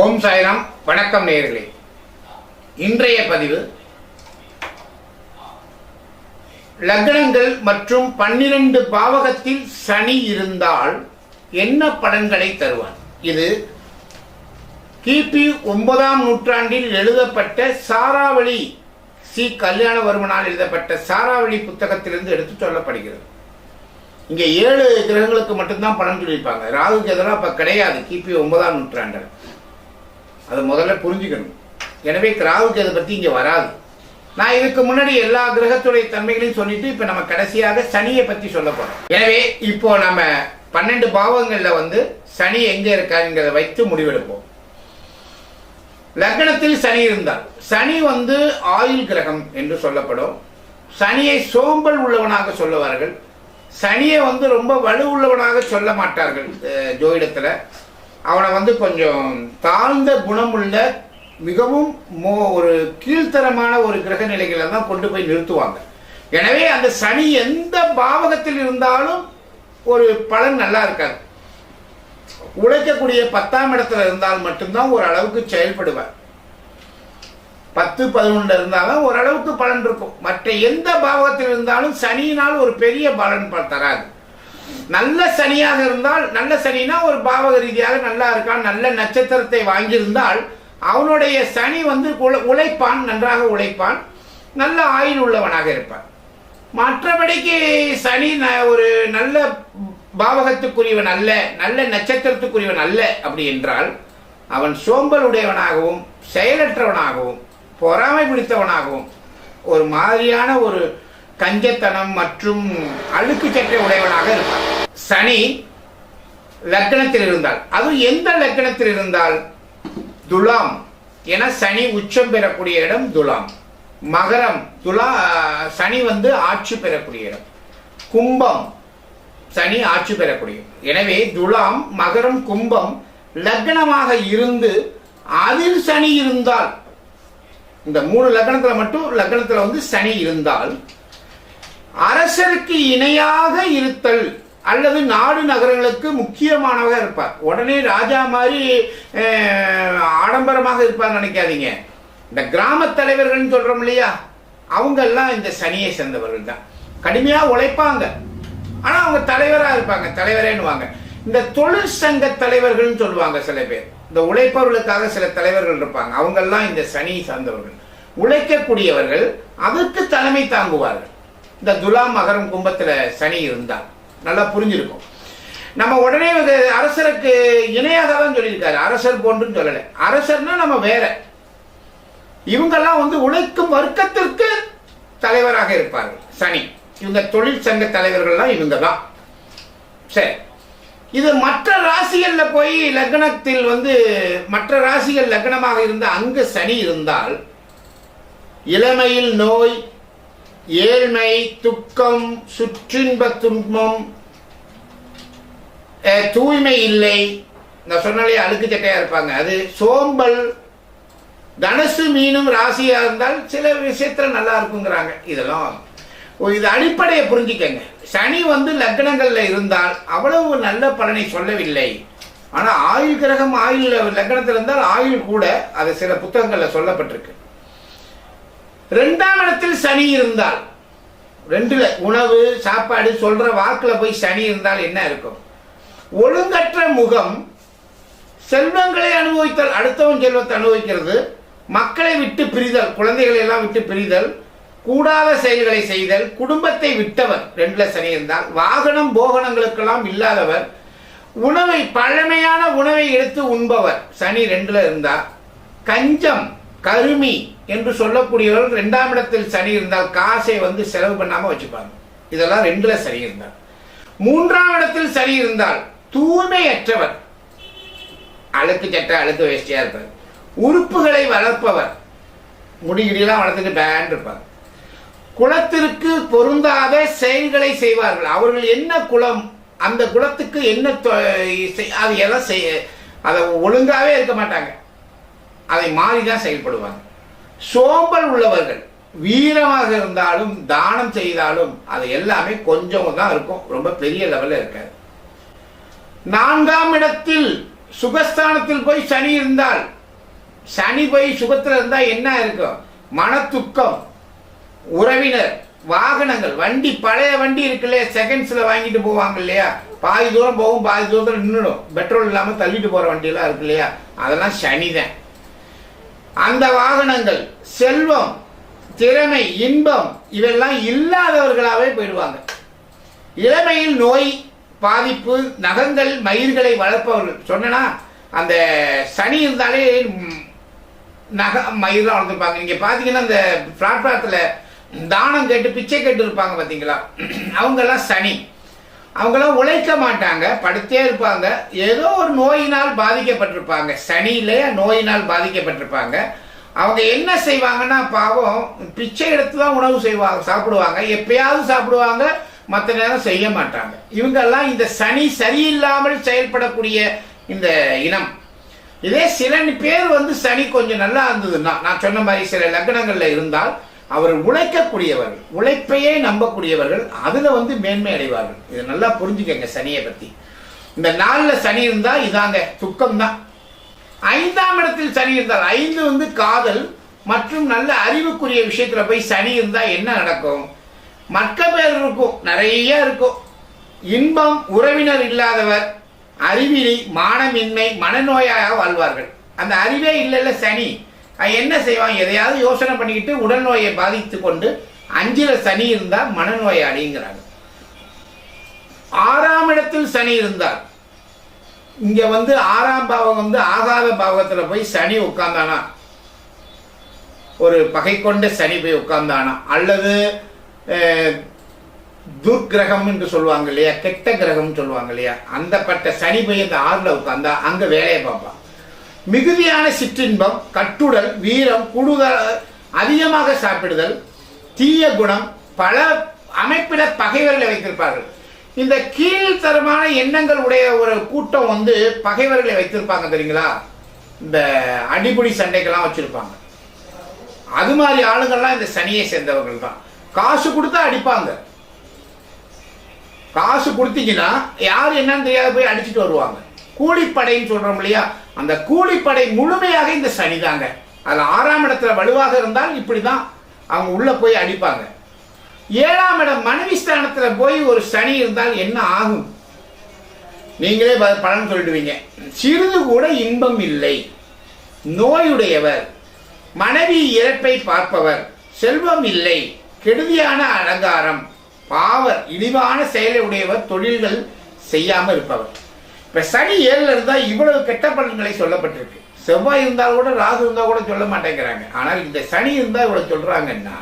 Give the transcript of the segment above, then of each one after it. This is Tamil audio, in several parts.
ஓம் சாய்ராம். வணக்கம் நேர்களே இன்றைய பதிவு லக்னங்கள் மற்றும் பன்னிரண்டு பாவகத்தில் சனி இருந்தால் என்ன பலன்களை தருவார்? இது கிபி ஒன்பதாம் நூற்றாண்டில் எழுதப்பட்ட சாராவளி சி. கல்யாணவர்மனால் எழுதப்பட்ட சாராவளி புத்தகத்திலிருந்து எடுத்து சொல்லப்படுகிறது. இங்க ஏழு கிரகங்களுக்கு மட்டும்தான் பலன் சொல்லியிருப்பாங்க. ராகு கேதெல்லாம் அப்ப கிடையாது கிபி ஒன்பதாம் நூற்றாண்டில். அதை முதல்ல புரிஞ்சுக்கணும். எனவே கிராவுக்கு அதை பற்றி இங்கே வராது. நான் இதுக்கு முன்னாடி எல்லா கிரகத்துடைய தன்மைகளையும் சொல்லிட்டு இப்போ நம்ம கடைசியாக சனியை பற்றி சொல்ல போகிறோம் எனவே இப்போ நம்ம பன்னெண்டு பாவங்களில் வந்து சனி எங்கே இருக்காங்கிறத வைத்து முடிவெடுப்போம். லக்னத்தில் சனி இருந்தால் சனி வந்து ஆயுள் கிரகம் என்று சொல்லப்படும். சனியை சோம்பல் உள்ளவனாக சொல்லுவார்கள். சனியை வந்து ரொம்ப வலு உள்ளவனாக சொல்ல மாட்டார்கள் ஜோதிடத்தில். அவனை வந்து கொஞ்சம் தாழ்ந்த குணமுள்ள மிகவும் மோ ஒரு கீழ்த்தரமான ஒரு கிரக நிலைகளை தான் கொண்டு போய் நிறுத்துவாங்க. எனவே அந்த சனி எந்த பாவகத்தில் இருந்தாலும் ஒரு பலன் நல்லா இருக்காது. உழைக்கக்கூடிய பத்தாம் இடத்துல இருந்தால் மட்டும்தான் ஒரு அளவுக்கு செயல்படுவார். பத்து பதினொன்று இருந்தாலும் ஓரளவுக்கு பலன் இருக்கும். மற்ற எந்த பாவகத்தில் இருந்தாலும் சனியினால் ஒரு பெரிய பலன் தராது. நல்ல சனியாக இருந்தால் நல்ல சனினா ஒரு பாவக ரீதியாக நல்லா இருக்கான் நல்ல நட்சத்திரத்தை வாங்கியிருந்தால் அவனுடைய சனி வந்து உழ- உழைப்பான் நன்றாக உழைப்பான் நல்ல ஆயுள் உள்ளவனாக இருப்பான். மற்றபடிக்கு சனி ந- ஒரு நல்ல பாவகத்துக்குரியவன் அல்ல நல்ல நட்சத்திரத்துக்குரியவன் அல்ல அப்படி என்றால் அவன் சோம்பல் உடையவனாகவும் செயலற்றவனாகவும் பொறாமை பிடித்தவனாகவும் ஒரு மாதிரியான ஒரு கஞ்சத்தனம் மற்றும் அழுக்கு சட்டை உடையவனாக இருப்பான். சனி லக்னத்தில் இருந்தால். அது எந்த லக்னத்தில் இருந்தால்? துலாம். என சனி உச்சம் பெறக்கூடிய இடம் துலாம். மகரம் துலா சனி வந்து ஆட்சி பெறக்கூடிய இடம். கும்பம் சனி ஆட்சி பெறக்கூடிய எனவே துலாம் மகரம் கும்பம் லக்னமாக இருந்து அதில் சனி இருந்தால் இந்த மூணு லக்னத்தில் மட்டும் லக்னத்தில் வந்து சனி இருந்தால் அரசருக்கு இணையாக இருத்தல் அல்லது நாடு நகரங்களுக்கு முக்கியமானவராக இருப்பார். உடனே ராஜா மாதிரி ஆடம்பரமாக இருப்பார் நினைக்காதீங்க. இந்த கிராம தலைவர்கள்னு சொல்றோம் இல்லையா? அவங்கெல்லாம் இந்த சனியை சேர்ந்தவர்கள் தான். கடுமையாக உழைப்பாங்க. ஆனால் அவங்க தலைவராக இருப்பாங்க. தலைவரேன்னுவாங்க. இந்த தொழிற்சங்க தலைவர்கள்னு சொல்லுவாங்க சில பேர். இந்த உழைப்பவர்களுக்காக சில தலைவர்கள் இருப்பாங்க. அவங்கெல்லாம் இந்த சனி சார்ந்தவர்கள். உழைக்கக்கூடியவர்கள் அதற்கு தலைமை தாங்குவார்கள். இந்த துலா மகரம் கும்பத்தில் சனி இருந்தால் நல்லா புரிஞ்சிருக்கும். நம்ம உடனே வந்து அரசருக்கு இணையாக தான் சொல்லியிருக்காரு. அரசர் போன்றுன்னு சொல்லலை. அரசர்னா நம்ம வேற. இவங்கெல்லாம் வந்து உழைக்கும் வர்க்கத்திற்கு தலைவராக இருப்பார்கள். சனி. இவங்க தொழில் சங்க தலைவர்கள்லாம் இவங்க தான் சரி. இது மற்ற ராசிகளில் போய் லக்னத்தில் வந்து மற்ற ராசிகள் லக்னமாக இருந்த அங்கு சனி இருந்தால் இளமையில் நோய் ஏழ்மை துக்கம் சுற்றின்ப துன்பம். தூய்மை இல்லை. நான் சொன்னாலே அழுக்கு சட்டையா இருப்பாங்க. அது சோம்பல் தனுசு மீனும் ராசியா இருந்தால் சில விஷயத்துல நல்லா இருக்குங்கிறாங்க. இதெல்லாம் ஓ, இது அடிப்படையை புரிஞ்சுக்கங்க. சனி வந்து லக்னங்கள்ல இருந்தால் அவ்வளவு நல்ல பலனை சொல்லவில்லை. ஆனா ஆயுள் கிரகம் ஆயுள் லக்னத்தில் இருந்தால் ஆயுள் கூட அது சில புத்தகங்கள்ல சொல்லப்பட்டிருக்கு. ரெண்டாம் இடத்தில் சனி இருந்தால் ரெண்டுல உணவு சாப்பாடு சொல்ற வாக்குல போய் சனி இருந்தால் என்ன இருக்கும்? ஒழுங்கற்ற முகம் செல்வங்களை அனுபவித்தல் அடுத்தவன் செல்வத்தை அனுபவிக்கிறது மக்களை விட்டு பிரிதல் குழந்தைகளை எல்லாம் விட்டு பிரிதல் கூடாத செயல்களை செய்தல் குடும்பத்தை விட்டவர் ரெண்டுல சனி இருந்தால் வாகனம் போகனங்களுக்கெல்லாம் இல்லாதவர் உணவை பழமையான உணவை எடுத்து உண்பவர் சனி ரெண்டுல இருந்தார் கஞ்சம் கருமி என்று சொல்லக்கூடியவர்கள் ரெண்டாம் இடத்தில் சனி இருந்தால் காசை வந்து செலவு பண்ணாமல் வச்சுப்பாங்க. இதெல்லாம் ரெண்டுல சனி இருந்தார். மூன்றாம் இடத்தில் சனி இருந்தால் தூய்மையற்றவர். அழுக்கு சட்டை அழுக்கு வேஷ்டியா இருப்பார். உறுப்புகளை வளர்ப்பவர். முடிகிடியெல்லாம் வளர்த்துட்டு பேன் இருப்பார். குலத்திற்கு பொருந்தாத செயல்களை செய்வார்கள். அவர்கள் என்ன குலம்? அந்த குலத்துக்கு என்ன தொ- செய்- அது எதை செய்ய அதை ஒழுங்காவே இருக்க மாட்டாங்க. அதை மாறி தான் செயல்படுவாங்க சோம்பல் உள்ளவர்கள் வீரமாக இருந்தாலும் தானம் செய்தாலும் அது எல்லாமே கொஞ்சம் தான் இருக்கும். ரொம்ப பெரிய லெவலில் இருக்காது. நான்காம் இடத்தில் சுகஸ்தானத்தில் போய் சனி இருந்தால் சனி போய் சுகத்தில் இருந்தால் என்ன இருக்கும்? மன துக்கம் உறவினர் வாகனங்கள் வண்டி பழைய வண்டி இருக்கு இல்லையா செகண்ட்ஸில் வாங்கிட்டு போவாங்க இல்லையா? பாதி தூரம் போகும் பாதி தூரத்தில் நின்றுடும் பெட்ரோல் இல்லாமல் தள்ளிட்டு போகிற வண்டியெல்லாம் இருக்கு இல்லையா? அதெல்லாம் சனிதான். அந்த வாகனங்கள் செல்வம் திறமை இன்பம் இதெல்லாம் இல்லாதவர்களாகவே போயிடுவாங்க. இளமையில் நோய் பாதிப்பு நகங்கள் மயிர்களை வளர்ப்பவர்கள். சொன்னனா அந்த சனி இருந்தாலே நக மயிரெலாம் வளர்த்துருப்பாங்க. நீங்க பார்த்தீங்கன்னா அந்த பிளாட்பாரத்தில் தானம் கேட்டு பிச்சை கேட்டு இருப்பாங்க பார்த்தீங்களா அவங்கெல்லாம் சனி. அவங்களாம் உழைக்க மாட்டாங்க படுத்தே இருப்பாங்க. ஏதோ ஒரு நோயினால் பாதிக்கப்பட்டிருப்பாங்க. சனியிலே நோயினால் பாதிக்கப்பட்டிருப்பாங்க. அவங்க என்ன செய்வாங்கன்னா பாவம் பிச்சை எடுத்து தான் உணவு செய்வாங்க சாப்பிடுவாங்க. எப்பயாவது சாப்பிடுவாங்க மற்ற நேரம் செய்ய மாட்டாங்க. இவங்கெல்லாம் இந்த சனி சரியில்லாமல் செயல்படக்கூடிய இந்த இனம். இதே சில பேர் வந்து சனி கொஞ்சம் நல்லா இருந்ததுன்னா நான் சொன்ன மாதிரி சில லக்னங்களில் இருந்தால் அவர் உழைக்கக்கூடியவர்கள் உழைப்பையே நம்பக்கூடியவர்கள் அதுல வந்து மேன்மை அடைவார்கள். இதை நல்லா புரிஞ்சுக்கங்க சனியை பத்தி. இந்த நாளில் சனி இருந்தா இதாங்க துக்கம் தான் ஐந்தாம் இடத்தில் சனி இருந்தால் ஐந்து வந்து காதல் மற்றும் நல்ல அறிவுக்குரிய விஷயத்துல போய் சனி இருந்தா என்ன நடக்கும்? மற்ற பேர் இருக்கும் நிறைய இருக்கும். இன்பம் உறவினர் இல்லாதவர் அறிவிலி மானமின்மை மனநோயாக வாழ்வார்கள். அந்த அறிவே இல்லைல்ல சனி. என்ன செய்வாங்க எதையாவது யோசனை பண்ணிக்கிட்டு உடல் நோயை பாதித்து கொண்டு அஞ்சில் சனி இருந்தால் மனநோயாளிங்கிறாங்க ஆறாம் இடத்தில் சனி இருந்தார். இங்க வந்து ஆறாம் பாவம் வந்து ஆகாத பாவத்தில் போய் சனி உட்கார்ந்தானா? ஒரு பகை கொண்ட சனி போய் உட்கார்ந்தானா? அல்லது துர்கிரகம் என்று சொல்லுவாங்க இல்லையா? கெட்ட கிரகம் சொல்லுவாங்க இல்லையா? அந்த பட்ட சனி போய் இந்த ஆறுல உட்கார்ந்தா அங்க வேலையை பார்ப்பான். மிகுதியான சிற்றின்பம் கட்டுடல் வீரம் கூடுதல் அதிகமாக சாப்பிடுதல் தீய குணம் பல அமைப்பிட பகைவர்களை வைத்திருப்பார்கள். இந்த கீழ்த்தரமான எண்ணங்கள் உடைய ஒரு கூட்டம் வந்து பகைவர்களை வைத்திருப்பாங்க தெரியுங்களா? இந்த அடிபுடி சண்டைக்கெல்லாம் வச்சிருப்பாங்க. அது மாதிரி ஆளுங்கள்லாம் இந்த சனியை சேர்ந்தவர்கள் தான். காசு கொடுத்தா அடிப்பாங்க. காசு கொடுத்தீங்கன்னா யார் என்னன்னு தெரியாத போய் அடிச்சுட்டு வருவாங்க. கூலிப்படைன்னு சொல்றோம் இல்லையா? அந்த கூலிப்படை முழுமையாக இந்த சனி தாங்க. அதில் ஆறாம் இடத்துல வலுவாக இருந்தால் இப்படி தான் அவங்க உள்ளே போய் அடிப்பாங்க. ஏழாம் இடம் மனைவி ஸ்தானத்தில் போய் ஒரு சனி இருந்தால் என்ன ஆகும்? நீங்களே ப- பலன் சொல்லிடுவீங்க. சிறிது கூட இன்பம் இல்லை. நோயுடையவர் மனைவி இறப்பை பார்ப்பவர் செல்வம் இல்லை கெடுதியான அலங்காரம் பாவர் இழிவான செயலை உடையவர் தொழில்கள் செய்யாமல் இருப்பவர். இப்போ சனி ஏழில் இருந்தால் இவ்வளவு கெட்ட பலன்களை சொல்லப்பட்டிருக்கு. செவ்வாய் இருந்தால் கூட ராகு இருந்தால் கூட சொல்ல மாட்டேங்கிறாங்க. ஆனால் இந்த சனி இருந்தால் இவ்வளோ சொல்கிறாங்கன்னா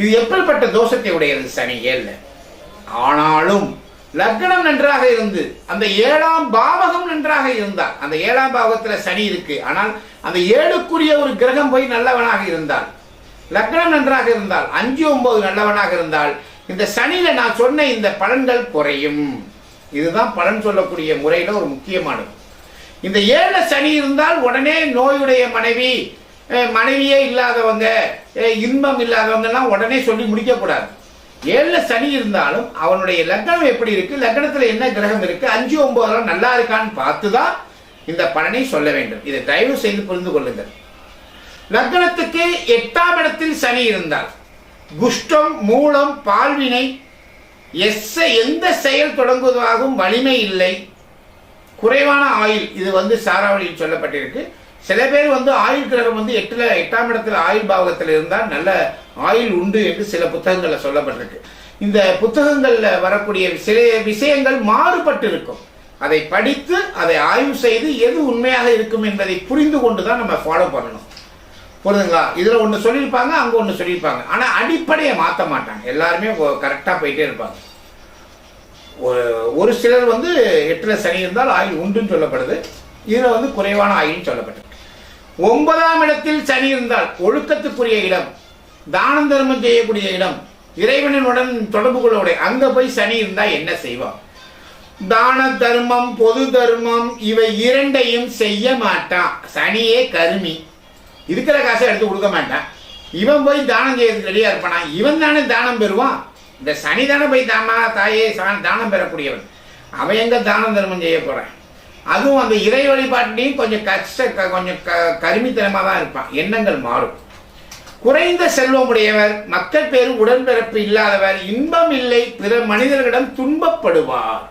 இது எப்படிப்பட்ட தோஷத்தை உடையது சனி ஏழில்? ஆனாலும் லக்னம் நன்றாக இருந்து அந்த ஏழாம் பாவகம் நன்றாக இருந்தால் அந்த ஏழாம் பாவகத்தில் சனி இருக்கு. ஆனால் அந்த ஏழுக்குரிய ஒரு கிரகம் போய் நல்லவனாக இருந்தால் லக்னம் நன்றாக இருந்தால் அஞ்சு ஒன்பது நல்லவனாக இருந்தால் இந்த சனியில நான் சொன்ன இந்த பலன்கள் குறையும். இதுதான் பலன் சொல்லக்கூடிய முறையில் ஒரு முக்கியமானது. இந்த ஏழு சனி இருந்தால் உடனே நோயுடைய மனைவி மனைவியே இல்லாதவங்க இன்பம் இல்லாதவங்கலாம் உடனே சொல்லி முடிக்கக்கூடாது. ஏழில் சனி இருந்தாலும் அவனுடைய லக்னம் எப்படி இருக்கு? லக்னத்தில் என்ன கிரகம் இருக்கு? அஞ்சு ஒன்பதுலாம் நல்லா இருக்கான்னு பார்த்து தான் இந்த பலனை சொல்ல வேண்டும். இதை தயவு செய்து புரிந்து கொள்ளுங்கள். லக்னத்துக்கு எட்டாம் இடத்தில் சனி இருந்தால் குஷ்டம் மூலம் பால்வினை எஸ் எந்த செயல் தொடங்குவதாகவும் வலிமை இல்லை. குறைவான ஆயுள் இது வந்து சாராவளியில் சொல்லப்பட்டிருக்கு. சில பேர் வந்து ஆயுள் கிரகம் வந்து எட்டுல எட்டாம் இடத்துல ஆயுள் பாவகத்தில் இருந்தால் நல்ல ஆயுள் உண்டு என்று சில புத்தகங்களில் சொல்லப்பட்டிருக்கு. இந்த புத்தகங்களில் வரக்கூடிய சில விஷயங்கள் மாறுபட்டு இருக்கும் அதை படித்து அதை ஆய்வு செய்து எது உண்மையாக இருக்கும் என்பதை புரிந்து கொண்டு தான் நம்ம ஃபாலோ பண்ணணும். புரியுதுங்களா? இதில் ஒன்று சொல்லியிருப்பாங்க அங்கே ஒன்று சொல்லியிருப்பாங்க. ஆனால் அடிப்படையை மாற்ற மாட்டாங்க. எல்லாருமே கரெக்டாக போயிட்டே இருப்பாங்க. ஒரு- ஒரு சிலர் வந்து எட்டில் சனி இருந்தால் ஆயில் உண்டுன்னு சொல்லப்படுது. இதில் வந்து குறைவான ஆயில்னு சொல்லப்பட்டிருக்கு. ஒன்பதாம் இடத்தில் சனி இருந்தால் ஒழுக்கத்துக்குரிய இடம் தானம் தர்மம் செய்யக்கூடிய இடம் இறைவனுடன் தொடர்பு கொள்ளக்கூடிய அங்கே போய் சனி இருந்தால் என்ன செய்வான்? தான தர்மம் பொது தர்மம் இவை இரண்டையும் செய்ய மாட்டான். சனியே கருமி. இருக்கிற காசை எடுத்து கொடுக்க மாட்டான். இவன் போய் தானம் செய்யறதுக்கு ரெடியாக இருப்பானா? இவன் தானே தானம் பெறுவான். இந்த சனி தானே போய் தாமா தாயே சா- தானம் பெறக்கூடியவன். அவன் எங்கே தானம் தர்மம் செய்ய போகிறான் அதுவும் அந்த இறை வழிபாட்டிலையும் கொஞ்சம் கஷ்ட க- கொஞ்சம் க கருமித்தனமாக தான் இருப்பான். எண்ணங்கள் மாறும். குறைந்த செல்வமுடையவர் மக்கள் பேரு உடன்பிறப்பு இல்லாதவர் இன்பம் இல்லை பிற மனிதர்களிடம் துன்பப்படுவார்.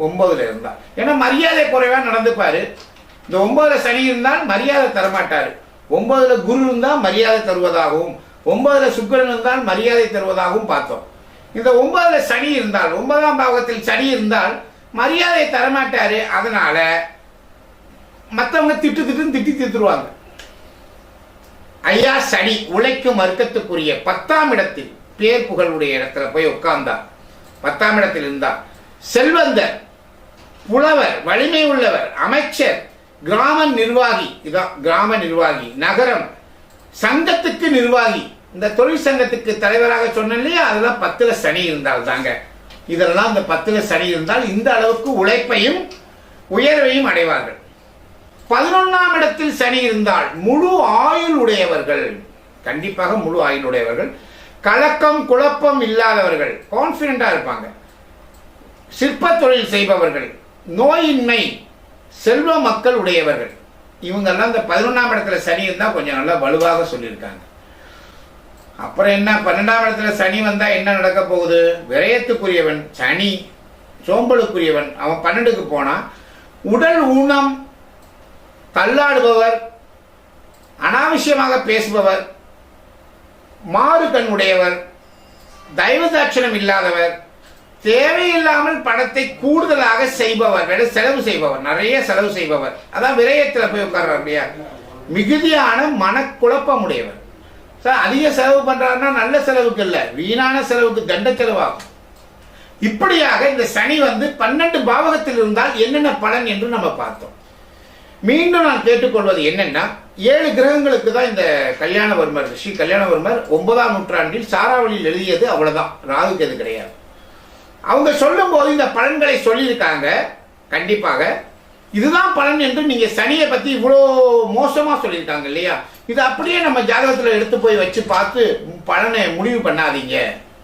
ஒன்பதுல இருந்தா ஏன்னா மரியாதை குறைவா நடந்துப்பார். இந்த ஒன்பதுல சனி இருந்தால் மரியாதை தரமாட்டார். ஒன்பதுல குரு இருந்தால் மரியாதை தருவதாகவும் ஒன்பதுல சுக்கரன் இருந்தால் மரியாதை தருவதாகவும் பார்த்தோம். இந்த ஒன்பதுல சனி இருந்தால் ஒன்பதாம் பாவகத்தில் சனி இருந்தால் மரியாதை தரமாட்டாரு. அதனால மற்றவங்க திட்டு திட்டுன்னு திட்டி தீர்த்துருவாங்க. ஐயா சனி உழைக்கும் வர்க்கத்துக்குரிய பத்தாம் இடத்தில் பேர் புகழுடைய இடத்துல போய் உட்கார்ந்தார் பத்தாம் இடத்தில் இருந்தார் செல்வந்தர் புலவர் வலிமை உள்ளவர் அமைச்சர் கிராம நிர்வாகி இதான் கிராம நிர்வாகி நகரம் சங்கத்துக்கு நிர்வாகி. இந்த தொழில் சங்கத்துக்கு தலைவராக சொன்னேன் இல்லையா? அதெல்லாம் பத்துல சனி இருந்தால் தாங்க இதெல்லாம் இந்த பத்துல சனி இருந்தால் இந்த அளவுக்கு உழைப்பையும் உயர்வையும் அடைவார்கள். பதினொன்றாம் இடத்தில் சனி இருந்தால் முழு ஆயுள் உடையவர்கள் கண்டிப்பாக முழு ஆயுள் உடையவர்கள் கலக்கம் குழப்பம் இல்லாதவர்கள் கான்பிடண்டா இருப்பாங்க. சிற்ப தொழில் செய்பவர்கள் நோயின்மை செல்வ மக்கள் உடையவர்கள். இவங்கெல்லாம் இந்த பதினொன்றாம் இடத்துல சனி இருந்தால் கொஞ்சம் நல்லா வலுவாக சொல்லியிருக்காங்க. அப்புறம் என்ன? பன்னெண்டாம் இடத்துல சனி வந்தால் என்ன நடக்க போகுது? விரயத்துக்குரியவன் சனி சோம்பலுக்குரியவன் அவன் பன்னெண்டுக்கு போனால் உடல் ஊனம் தள்ளாடுபவர் அனாவசியமாக பேசுபவர் மாறு கண் உடையவர் தயவு தாட்சணம் இல்லாதவர் தேவையில்லாமல் பணத்தை கூடுதலாக செய்பவர் செலவு செய்பவர் நிறைய செலவு செய்பவர். அதான் விரயத்தில் போய் உட்கார்றார் இல்லையா மிகுதியான மனக்குழப்பம் உடையவர் சார் அதிக செலவு பண்றாருன்னா நல்ல செலவுக்கு இல்லை வீணான செலவுக்கு தண்ட செலவாகும். இப்படியாக இந்த சனி வந்து பன்னெண்டு பாவகத்தில் இருந்தால் என்னென்ன பலன் என்று நம்ம பார்த்தோம். மீண்டும் நான் கேட்டுக்கொள்வது என்னன்னா ஏழு கிரகங்களுக்கு தான் இந்த கல்யாணவர்மர் ரிஷி கல்யாணவர்மர் ஒன்பதாம் நூற்றாண்டில் சாராவளியில் எழுதியது அவ்வளவுதான். ராகுக்கு அது கிடையாது. அவங்க சொல்லும்போது இந்த பலன்களை சொல்லியிருக்காங்க. கண்டிப்பாக. இதுதான் பலன் என்று நீங்க சனியை பத்தி இவ்வளோ மோசமா சொல்லியிருக்காங்க இல்லையா? இது அப்படியே நம்ம ஜாதகத்தில் எடுத்து போய் வச்சு பார்த்து பலனை முடிவு பண்ணாதீங்க.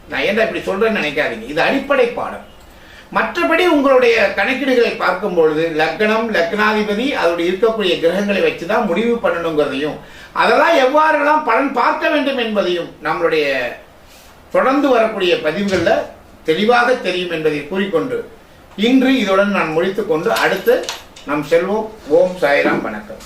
நான் ஏன்டா இப்படி சொல்றேன்னு நினைக்காதீங்க. இது அடிப்படை பாடம். மற்றபடி உங்களுடைய கணக்கீடுகளை பார்க்கும் பொழுது லக்னம் லக்னாதிபதி அதோடைய இருக்கக்கூடிய கிரகங்களை வச்சு தான் முடிவு பண்ணணுங்கிறதையும் அதெல்லாம் எவ்வாறெல்லாம் பலன் பார்க்க வேண்டும் என்பதையும் நம்மளுடைய தொடர்ந்து வரக்கூடிய பதிவுகளில் தெளிவாக தெரியும் என்பதை கூறிக்கொண்டு இன்று இதுடன் நான் முடித்துக்கொண்டு அடுத்து நாம் செல்வோம். ஓம் சாய்ராம். வணக்கம்.